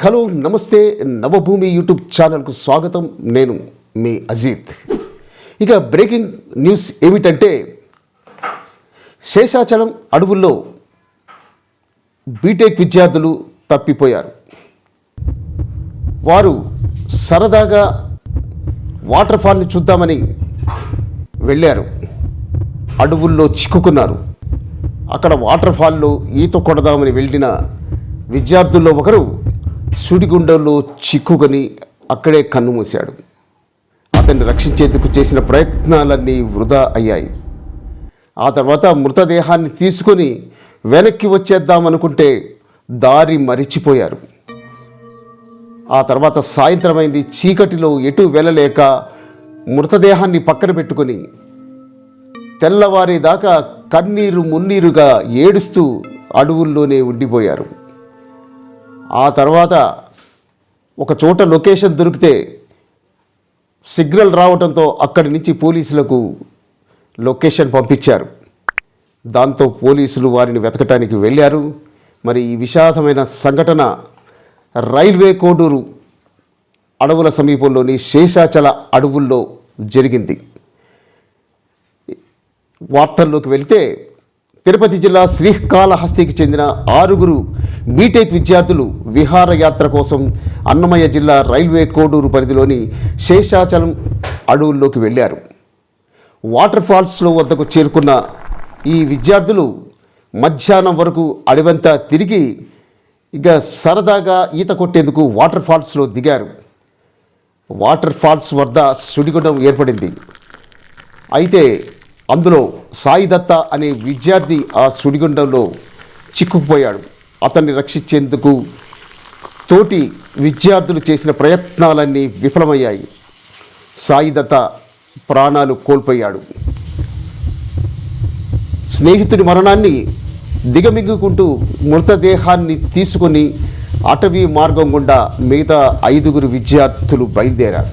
Hello నమస్తే. Navabhoomi YouTube ఛానల్కు స్వాగతం. నేను మీ అజీత్. ఇక బ్రేకింగ్ న్యూస్ ఏమిటంటే శేషాచలం అడవుల్లో బీటెక్ విద్యార్థులు తప్పిపోయారు. వారు సరదాగా వాటర్ ఫాల్ని చూద్దామని వెళ్ళారు. అడవుల్లో చిక్కుకున్నారు. అక్కడ వాటర్ ఫాల్లో ఈత కొడదామని వెళ్ళిన విద్యార్థుల్లో ఒకరు సూటిగుండంలో చిక్కుకొని అక్కడే కన్ను మూశాడు. అతన్ని రక్షించేందుకు చేసిన ప్రయత్నాలన్నీ వృధా అయ్యాయి. ఆ తర్వాత మృతదేహాన్ని తీసుకొని వెనక్కి వచ్చేద్దామనుకుంటే దారి మరిచిపోయారు. ఆ తర్వాత సాయంత్రమైంది చీకటిలో ఎటు వెళ్ళలేక మృతదేహాన్ని పక్కన పెట్టుకొని తెల్లవారేదాకా కన్నీరు మున్నీరుగా ఏడుస్తూ అడవుల్లోనే ఉండిపోయారు. ఆ తర్వాత ఒక చోట లొకేషన్ దొరికితే సిగ్నల్ రావడంతో అక్కడి నుంచి పోలీసులకు లొకేషన్ పంపించారు. దాంతో పోలీసులు వారిని వెతకటానికి వెళ్ళారు. మరి ఈ విషాదమైన సంఘటన రైల్వే కోడూరు అడవుల సమీపంలోని శేషాచల అడవుల్లో జరిగింది. వార్తల్లోకి వెళితే తిరుపతి జిల్లా శ్రీకాళహస్తికి చెందిన ఆరుగురు బీటెక్ విద్యార్థులు విహారయాత్ర కోసం అన్నమయ్య జిల్లా రైల్వే కోడూరు పరిధిలోని శేషాచలం అడవుల్లోకి వెళ్ళారు. వాటర్ ఫాల్స్లో వద్దకు చేరుకున్న ఈ విద్యార్థులు మధ్యాహ్నం వరకు అడవంతా తిరిగి ఇక సరదాగా ఈత కొట్టేందుకు వాటర్ ఫాల్స్లో దిగారు. వాటర్ ఫాల్స్ వద్ద సుడిగుండం ఏర్పడింది. అయితే అందులో సాయి దత్త అనే విద్యార్థి ఆ సుడిగుండంలో చిక్కుకుపోయాడు. అతన్ని రక్షించేందుకు తోటి విద్యార్థులు చేసిన ప్రయత్నాలన్నీ విఫలమయ్యాయి. సాయి దత్త ప్రాణాలు కోల్పోయాడు. స్నేహితుడి మరణాన్ని దిగమింగుకుంటూ మృతదేహాన్ని తీసుకొని అటవీ మార్గం గుండా మిగతా ఐదుగురు విద్యార్థులు బయలుదేరారు.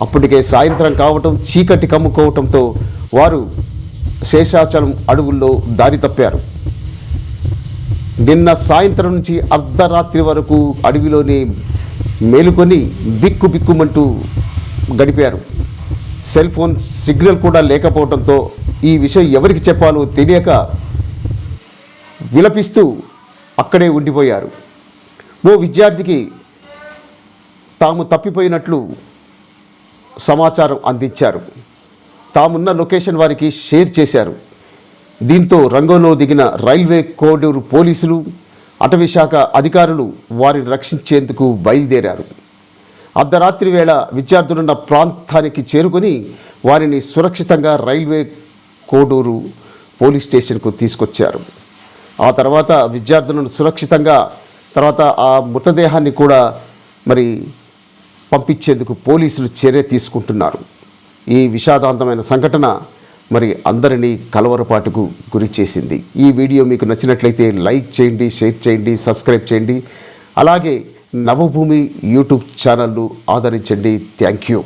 అప్పటికే సాయంత్రం కావటం చీకటి కమ్ముకోవటంతో వారు శేషాచలం అడవుల్లో దారి తప్పారు. నిన్న సాయంత్రం నుంచి అర్ధరాత్రి వరకు అడవిలోనే మేలుకొని బిక్కు బిక్కుమంటూ గడిపారు. సెల్ ఫోన్ సిగ్నల్ కూడా లేకపోవడంతో ఈ విషయం ఎవరికి చెప్పాలో తెలియక విలపిస్తూ అక్కడే ఉండిపోయారు. ఓ విద్యార్థికి తాము తప్పిపోయినట్లు సమాచారం అందించారు. తామున్న లొకేషన్ వారికి షేర్ చేశారు. దీంతో రంగంలో దిగిన రైల్వే కోడూరు పోలీసులు అటవీశాఖ అధికారులు వారిని రక్షించేందుకు బయలుదేరారు. అర్ధరాత్రి వేళ విద్యార్థులున్న ప్రాంతానికి చేరుకొని వారిని సురక్షితంగా రైల్వే కోడూరు పోలీస్ స్టేషన్కు తీసుకొచ్చారు. ఆ తర్వాత విద్యార్థులను సురక్షితంగా తర్వాత ఆ మృతదేహాన్ని కూడా మరి పంపించేందుకు పోలీసులు చర్య తీసుకుంటున్నారు. ఈ విషాదాంతమైన సంఘటన మరి అందరినీ కలవరపాటుకు గురి చేసింది. ఈ వీడియో మీకు నచ్చినట్లయితే లైక్ చేయండి షేర్ చేయండి సబ్స్క్రైబ్ చేయండి. అలాగే నవభూమి యూట్యూబ్ ఛానల్ను ఆదరించండి. Thank you.